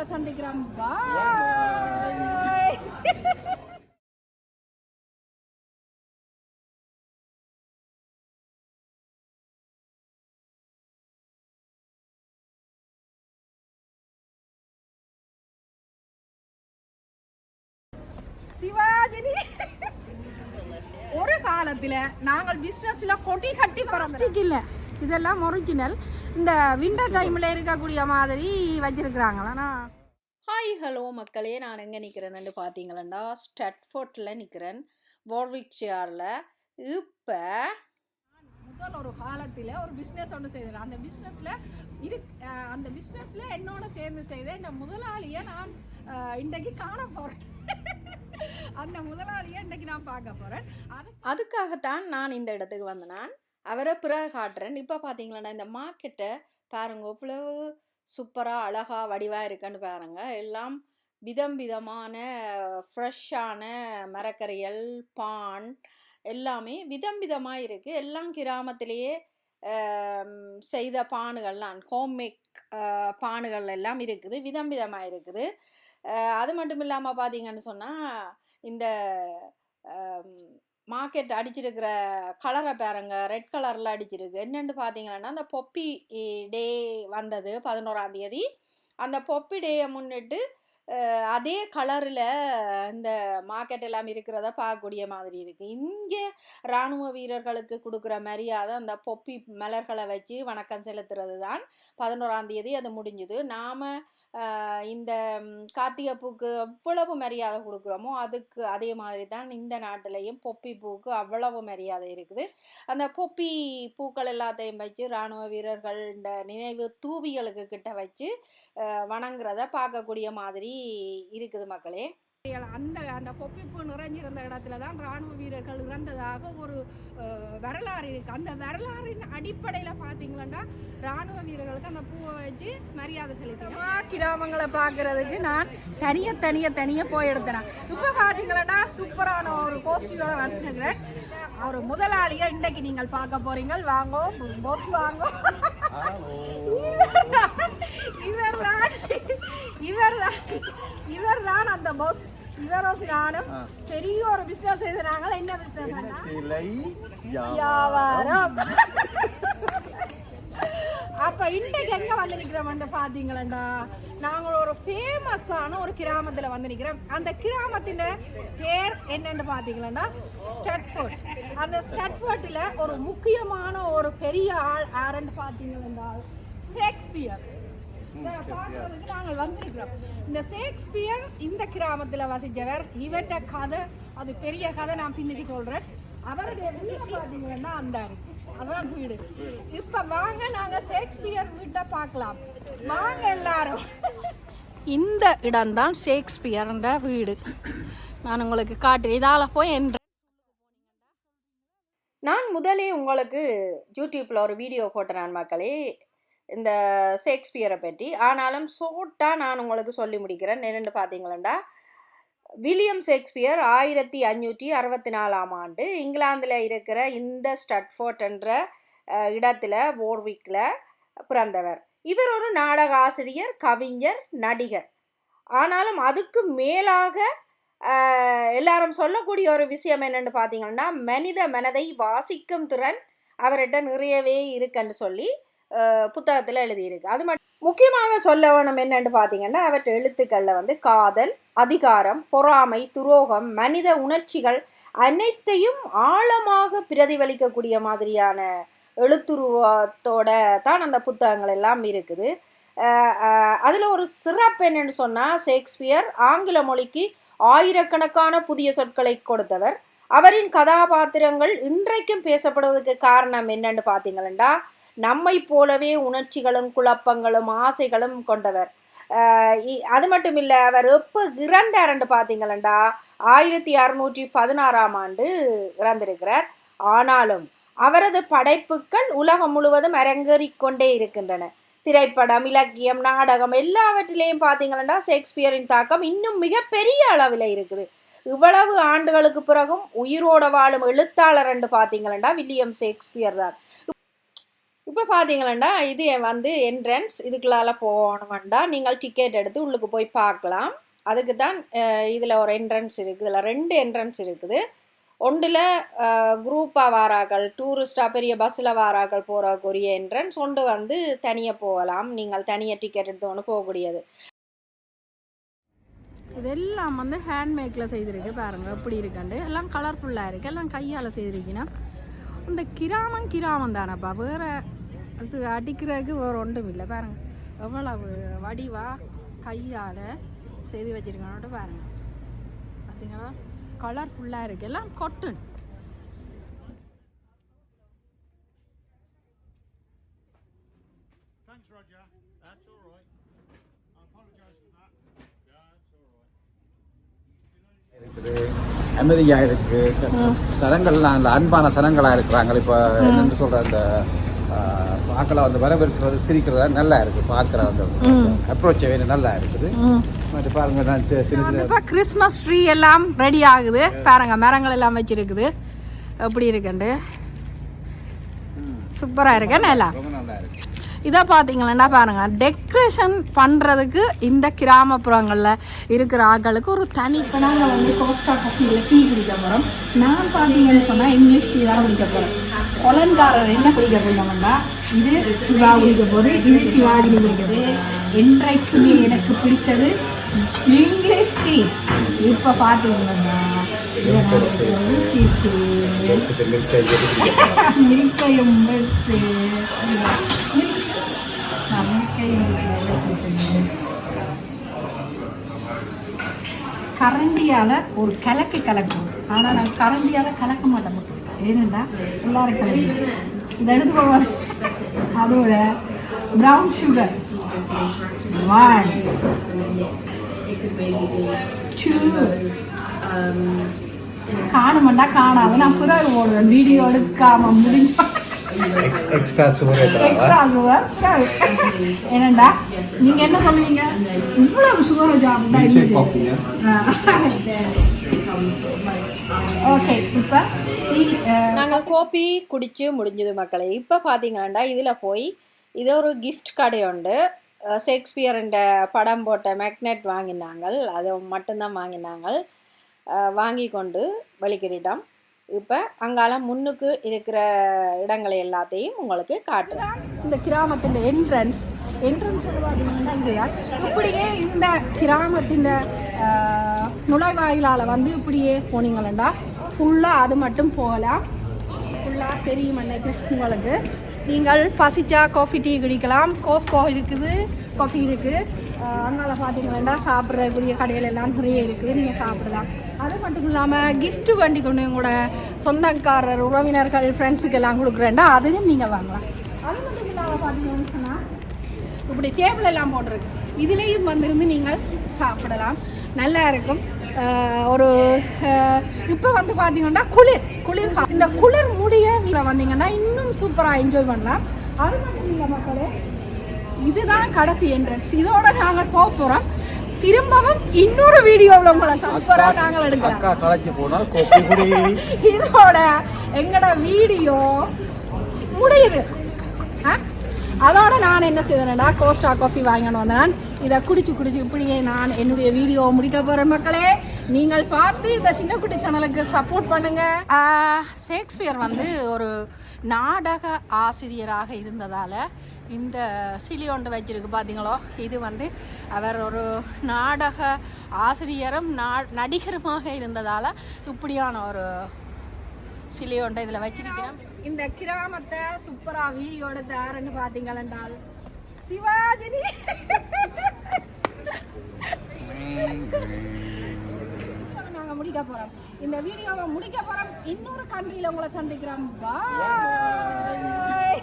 உங்களை சந்திக்கிறோம். பாய் சிவாஜினி. ஒரு காலத்துல நாங்கள் பிசினஸ்ல கொட்டி கட்டி பிளாஸ்டிக் இல்ல. இதெல்லாம் ஒரிஜினல் இந்த விண்டர் டைம்ல இருக்கக்கூடிய மாதிரி வச்சிருக்கிறாங்களா ஹாய் ஹலோ மக்களே. நான் எங்கே நிற்கிறேன்னு பார்த்தீங்களா ஸ்டட்ஃபோர்ட்டில் நிற்கிறேன் வார்விக் சேரில் இப்போ முதல் ஒரு காலத்தில் ஒரு பிஸ்னஸ் ஒன்று செய்தேன். அந்த பிஸ்னஸில் இரு அந்த பிஸ்னஸில் என்னோட சேர்ந்து செய்த இந்த முதலாளியை நான் இன்றைக்கு காண போகிறேன் அந்த முதலாளியை இன்றைக்கு நான் பார்க்க போகிறேன் அது அதுக்காகத்தான் நான் இந்த இடத்துக்கு வந்த நான் அவரை பிறகு காட்டுறேன். இப்போ பார்த்தீங்களா இந்த மார்க்கெட்டை பாருங்க இவ்வளவு சூப்பராக அழகாக வடிவாக இருக்குன்னு பாருங்க. எல்லாம் விதம் விதமான ஃப்ரெஷ்ஷான மரக்கறிகள் பான் எல்லாமே விதம் விதமாக இருக்குது எல்லாம் கிராமத்திலேயே செய்த பானுகள்லாம் ஹோம்மேக் பானுகள் எல்லாம் இருக்குது. விதம் விதமாக இருக்குது. அது மட்டும் இல்லாமல் பார்த்தீங்கன்னு சொன்னால் இந்த மார்க்கெட் அடிச்சிருக்கிற கலரை பாருங்க. ரெட் கலரில் அடிச்சிருக்கு. என்னென்னு பார்த்தீங்கன்னா அந்த பொப்பி டே eh, வந்தது பதினோராம் தேதி. அந்த பொப்பி டேயை முன்னிட்டு அதே கலரில் இந்த மார்க்கெட் எல்லாம் இருக்கிறத பார்க்கக்கூடிய மாதிரி இருக்குது இங்கே இராணுவ வீரர்களுக்கு கொடுக்குற மரியாதை அந்த பொப்பி மலர்களை வச்சு வணக்கம் செலுத்துறது தான் பதினோராம் தேதி அது முடிஞ்சுது. நாம் இந்த கார்த்திகை பூக்கு எவ்வளவு மரியாதை கொடுக்குறோமோ அதுக்கு அதே மாதிரி தான் இந்த நாட்டிலையும் பொப்பி பூக்கு அவ்வளவு மரியாதை இருக்குது. அந்த பொப்பி பூக்கள் எல்லாத்தையும் வச்சு இராணுவ வீரர்கள் இந்த நினைவு தூபிகளுக்கு கிட்ட வச்சு வணங்குறத பார்க்கக்கூடிய மாதிரி இருக்குது மக்களே. அந்த அந்த பொப்பிப்பு நிறைஞ்சிருந்த இடத்துல தான் ராணுவ வீரர்கள் இறந்ததாக ஒரு வரலாறு இருக்கு. அந்த வரலாறின் அடிப்படையில் பார்த்தீங்கன்னா ராணுவ வீரர்களுக்கு அந்த பூவை வச்சு மரியாதை செலுத்தினோம். கிராமங்களை பார்க்கறதுக்கு நான் தனிய தனிய தனிய போய் எடுத்தேன் இப்போ பார்த்தீங்கன்னா சூப்பரான ஒரு கோஷ்டியோட வந்துருக்கிறேன். அவர் முதலாளியை இன்றைக்கு நீங்கள் பார்க்க போறீங்க. வாங்கோ பொஸ் வாங்கோ. இவர்தான் இவர்தான் இவர்தான் அந்த பாஸ் இவரும் நானும் பெரிய ஒரு பிசினஸ் செய்தாங்க என்ன பிசினஸ் வியாபாரம். அப்ப இன்றைக்கு எங்க வந்து நிக்கிறோம் பாத்தீங்களா நாங்கள் ஒரு ஃபேமஸான ஒரு கிராமத்துல வந்து நிக்கிறோம் அந்த கிராமத்தின் பேர் என்னன்னு பாத்தீங்களா ஸ்டட்ஃபோர்ட் அந்த ஸ்டட்ஃபோர்ட்ல ஒரு முக்கியமான ஒரு பெரிய ஆள் யாருன்னு பாத்தீங்களா ஷேக்ஸ்பியர் இவரை பார்க்கறதுக்கு நாங்கள் வந்திருக்கிறோம். இந்த ஷேக்ஸ்பியர் இந்த கிராமத்துல வசிச்சவர் இவர்கிட்ட கதை அது பெரிய கதை நான் பின்னுக்கு சொல்றேன். அவருடைய வீடு பார்த்தீங்கன்னா அந்த அதான் வீடு. இப்ப வாங்க நாங்க ஷேக்ஸ்பியர் வீட்டை பார்க்கலாம். வாங்க எல்லாரும். இந்த இடம்தான் ஷேக்ஸ்பியர்ன்ற வீடு. நான் உங்களுக்கு காட்டுறேன். இதால போய் என்ற நான் முதலே உங்களுக்கு யூடியூப்பில் ஒரு வீடியோ போட்டேன் நான் மக்களே. இந்த ஷேக்ஸ்பியரை பற்றி. ஆனாலும் ஷோர்ட்டாக நான் உங்களுக்கு சொல்லி முடிக்கிறேன். என்னென்னு பார்த்தீங்களா வில்லியம் ஷேக்ஸ்பியர் ஆயிரத்தி அஞ்சூற்றி அறுபத்தி நாலாம் ஆண்டு இங்கிலாந்தில் இருக்கிற இந்த ஸ்டட்ஃபோர்ட் என்ற இடத்துல போர்விக்கில் பிறந்தவர். இவர் ஒரு நாடக ஆசிரியர் கவிஞர் நடிகர். ஆனாலும் அதுக்கு மேலாக எல்லாரும் சொல்லக்கூடிய ஒரு விஷயம் என்னென்னு பார்த்தீங்கன்னா மனித மனதை வாசிக்கும் திறன் அவர்கிட்ட நிறையவே இருக்குன்னு சொல்லி புத்தகத்தில் எழுதியிருக்கு. அது மட்டும் முக்கியமாக சொல்ல வேணும் என்னென்னு பார்த்தீங்கன்னா அவற்றை எழுத்துக்களில் வந்து காதல் அதிகாரம் பொறாமை துரோகம் மனித உணர்ச்சிகள் அனைத்தையும் ஆழமாக பிரதிபலிக்கக்கூடிய மாதிரியான எழுத்துருவத்தோட தான் அந்த புத்தகங்கள் எல்லாம் இருக்குது. அதில் ஒரு சிறப்பு என்னென்னு சொன்னால் ஷேக்ஸ்பியர் ஆங்கில மொழிக்கு ஆயிரக்கணக்கான புதிய சொற்களை கொடுத்தவர். அவரின் கதாபாத்திரங்கள் இன்றைக்கும் பேசப்படுவதற்கு காரணம் என்னன்னு பார்த்தீங்களா நம்மை போலவே உணர்ச்சிகளும் குழப்பங்களும் ஆசைகளும் கொண்டவர். இ- அது மட்டும் இல்லை அவர் எப்போ இறந்தாருன்னு பார்த்தீங்களண்டா ஆயிரத்தி அறுநூற்றி பதினாறாம் ஆண்டு இறந்திருக்கிறார். ஆனாலும் அவரது படைப்புகள் உலகம் முழுவதும் அரங்கேறிக்கொண்டே இருக்கின்றன. திரைப்படம் இலக்கியம் நாடகம் எல்லாவற்றிலையும் பார்த்தீங்கன்னா ஷேக்ஸ்பியரின் தாக்கம் இன்னும் மிகப்பெரிய அளவில் இருக்குது. இவ்வளவு ஆண்டுகளுக்கு பிறகும் உயிரோட வாழும் எழுத்தாளர் என்று பார்த்தீங்கன்னா வில்லியம் ஷேக்ஸ்பியர் தான். இப்போ பார்த்தீங்களா இது வந்து என்ட்ரன்ஸ் இதுக்குள்ளால போகணுமெண்டா நீங்கள் டிக்கெட் எடுத்து உள்ளுக்கு போய் பார்க்கலாம். அதுக்கு தான் இதில் ஒரு என்ட்ரன்ஸ் இருக்குது. இதில் ரெண்டு என்ட்ரன்ஸ் இருக்குது. ஒன்றில் குரூப்பாக வாராக்கள் டூரிஸ்டாக பெரிய பஸ்ஸில் வாராக்கள் போகிறக்குரிய என்ட்ரன்ஸ் ஒன்று வந்து தனியாக போகலாம். நீங்கள் தனியாக டிக்கெட் எடுத்து ஒன்று போகக்கூடியது இதெல்லாம் வந்து ஹேண்ட்மேக்கில் செய்திருக்கு பாருங்க. எப்படி இருக்குண்டு எல்லாம் கலர்ஃபுல்லாக இருக்குது எல்லாம் கையால் செய்திருக்கீங்கன்னா இந்த கிராமம் கிராமம் தானப்பா வேற அது அடிக்கிறதுக்கு வேறு ஒன்றும் இல்லை பாருங்க எவ்வளவு வடிவா கையால் செய்து வச்சிருக்கோன்ட்டு பாருங்க பார்த்தீங்களா கலர்ஃபுல்லாக இருக்கு எல்லாம் கொட்டன் Thanks, Roger. That's all right. I apologise for that. Yeah, that's all right. இருக்குது அமைதியா இருக்கு. ச- சனங்கள்லாம் அந்த அன்பான சனங்களா இருக்கிறாங்க. இப்போ என்னன்னு சொல்ற அந்த பார்க்கல வந்து வரவேற்கிறது சிரிக்கிறது நல்லா இருக்கு. பார்க்குற அந்த அப்ரோச் நல்லா இருக்குது. மற்ற பாருங்க நான் இப்போ கிறிஸ்மஸ் ட்ரீ எல்லாம் ரெடி ஆகுது. பாருங்க மரங்கள் எல்லாம் வச்சிருக்குது. எப்படி இருக்குண்டு? சூப்பராக இருக்கு நல்லா இருக்கு. இதை பார்த்தீங்கன்னா பாருங்க டெக்கரேஷன் பண்ணுறதுக்கு இந்த கிராமப்புறங்களில் இருக்கிற ஆட்களுக்கு ஒரு தனி இப்போ நாங்கள் வந்து கோஸ்டா காஃபியில் டீ குடிக்க போகிறோம் நான் பார்த்தீங்கன்னு சொன்னால் இங்கிலீஷ் டீ தான் குடிக்க போகிறேன் கொலன்காரர் என்ன குடிக்க போகிறோம்னா இது சிவா குடிக்க போகுது இது சிவாஜினி குடிக்கிறது என்றைக்குமே எனக்கு பிடிச்சது இங்கிலீஷ் டீ இப்போ பார்த்தீங்கன்னா. மில்கையும் மில்கையும் கரண்டியால் ஒரு கலக்கு கலக்கும் ஆனால் நான் கரண்டியால் கலக்க மாட்டேன். ஏனெண்டா எல்லாரும் கலக்கு இதை எடுத்து போவார் அதோட ப்ரௌன் சுகர் ஒன் டூ காணுமெண்டா காணாது நான் புதர் ஓடுவேன் வீடியோ எடுக்காம முடிஞ்சா. எக்ஸ்ட்ரா சுகர் எக்ஸ்ட்ரா சுகர் என்னண்டா? நீங்க என்ன சொல்லுவீங்க இவ்வளவு சுகர் ஓகே இப்போ நாங்கள் கோப்பி குடிச்சு முடிஞ்சது மக்களே. இப்போ பார்த்தீங்கன்னா இதில் போய் இது ஒரு கிஃப்ட் கடை உண்டு. ஷேக்ஸ்பியர்ன்ற படம் போட்ட மேக்னெட் வாங்கினாங்க அதை மட்டும்தான் வாங்கினாங்க அஹ் வாங்கி கொண்டு வெளிக்கிட்டோம் இப்போ அங்கால முன்னுக்கு இருக்கிற இடங்களை எல்லாத்தையும் உங்களுக்கு காட்டுறேன். இந்த கிராமத்தின் என்ட்ரன்ஸ் என்ட்ரன்ஸ் இப்படியே இந்த கிராமத்தின் நுழைவாயிலால் வந்து இப்படியே போனீங்களா ஃபுல்லாக அது மட்டும் போகலாம் ஃபுல்லாக தெரியும் அன்னைக்கு உங்களுக்கு. நீங்கள் பசிச்சா காஃபி டீ குடிக்கலாம். கோஸ்கோ இருக்குது காஃபி இருக்குது அதனால் பார்த்தீங்கன்னா சாப்பிட்றக்கூடிய கடைகள் எல்லாம் நிறைய இருக்குது நீங்கள் சாப்பிடலாம். அது மட்டும் இல்லாமல் கிஃப்ட்டு வண்டி கொண்டு கூட சொந்தக்காரர் உறவினர்கள் ஃப்ரெண்ட்ஸுக்கு எல்லாம் கொடுக்குறேன்டா அதையும் நீங்கள் வாங்கலாம். அது மட்டும் இல்லாமல் பார்த்தீங்கன்னு சொன்னால் இப்படி டேபிள் எல்லாம் போட்டிருக்கு. இதுலேயும் வந்திருந்து நீங்கள் சாப்பிடலாம். நல்லா இருக்கும். ஒரு இப்போ வந்து பார்த்தீங்கன்னா குளிர் குளிர் இந்த குளிர் முடிய வந்தீங்கன்னா இன்னும் சூப்பராக என்ஜாய் பண்ணலாம். அது மட்டும் இல்லை மக்களே இதுதான் கடைசி என்ட்ரன்ஸ் இதோட நாங்கள் போக போகிறோம் திரும்பவும் இன்னொரு வீடியோவில் உங்களை சூப்பராக நாங்கள் எடுக்கலாம். அக்கா களைச்சு போனால் கோப்பி குடி. இதோட எங்கட வீடியோ முடியுது. ஆ? அதோட நான் என்ன செய்தேன்னா கோஸ்டா காஃபி வாங்கிட்டு வந்தேன் இதை குடிச்சு குடிச்சு இப்படியே நான் என்னுடைய வீடியோ முடிக்க போகிறேன் மக்களே. நீங்கள் பார்த்து இந்த சின்ன குட்டி சேனலுக்கு சப்போர்ட் பண்ணுங்க. ஆ, ஷேக்ஸ்பியர் வந்து ஒரு நாடக ஆசிரியராக இருந்ததால் இந்த சிலி ஒன்று வச்சிருக்கு பார்த்தீங்களோ இது வந்து அவர் ஒரு நாடக ஆசிரியரும் நா நடிகருமாக இருந்ததால் இப்படியான ஒரு சிலை ஒன்றை இதில் வச்சிருக்கிறேன். இந்த கிராமத்தை சூப்பராக வீடியோட தாரன்னு பார்த்தீங்களா பார்த்தீங்களென்றால் சிவாஜினி நாங்கள் முடிக்க போகிறோம் இந்த வீடியோவை முடிக்க போகிறோம் இன்னொரு கண்ட்ரியில் உங்களை சந்திக்கிறோம். பாய்